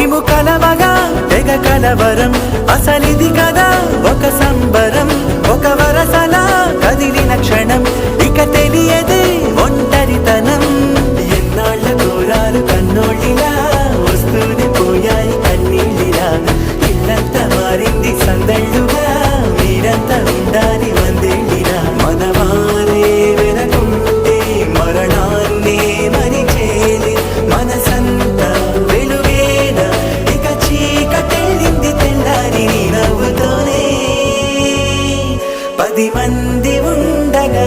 మేము కలవగా తెగ కలవరం. అసలిది కదా ఒక సంబరం ఒక వరసల కదిలిన క్షణం. ఇక తెలియదే ఒంటరితనం. ఎన్నాళ్ళ దూరాలు కన్నోళ్ళిలా వస్తూనే పోయాయి కన్నీళ్ళిలా. ఇల్లంతా మారింది సందళ్ళు పది మంది ఉండగా